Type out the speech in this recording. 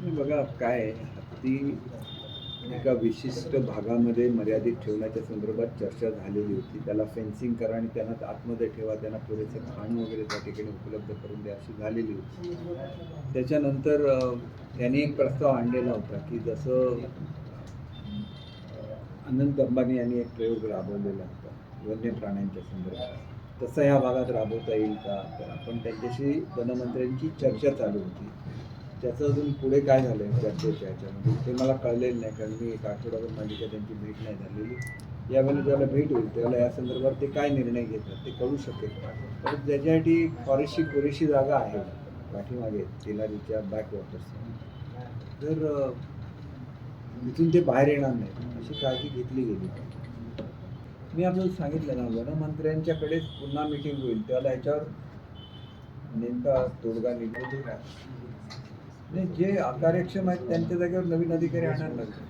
बघा काय हत्ती एका विशिष्ट भागामध्ये मर्यादित ठेवण्याच्या संदर्भात चर्चा झालेली होती. त्याला फेन्सिंग करा आणि त्यांना आतमध्ये ठेवा. त्यांना पुरेसे खाण वगैरे त्या ठिकाणी उपलब्ध करून द्या अशी झालेली होती. त्याच्यानंतर त्यांनी एक प्रस्ताव आणलेला होता की जसं अनंत अंबानी यांनी एक प्रयोग राबवलेला होता वन्य प्राण्यांच्या संदर्भात. तसं ह्या भागात राबवता येईल का? तर आपण त्यांच्याशी वनमंत्र्यांची चर्चा चालू होती. त्याचं अजून पुढे काय झालं आहे चर्चेच्या ह्याच्यामध्ये ते मला कळलेलं नाही कारण मी एक आठवड्यावर माझी काही त्यांची भेट नाही झालेली. यावेळी ज्याला भेट होईल त्याला या संदर्भात ते काय निर्णय घेतात ते कळू शकेल तर त्याच्यासाठी फॉरेस्टची पुरेशी जागा आहे पाठीमागे तेलारीच्या बॅक वॉटर्स तर इथून ते बाहेर येणार नाही. अशी काळजी घेतली गेली. मी आपल्याला सांगितलं ना वनमंत्र्यांच्याकडेच पुन्हा मिटिंग होईल. त्याला याच्यावर नेमका तोडगा निघतो नाही जे अकार्यक्षम आहेत त्यांच्या जागेवर नवीन अधिकारी आणायला लागले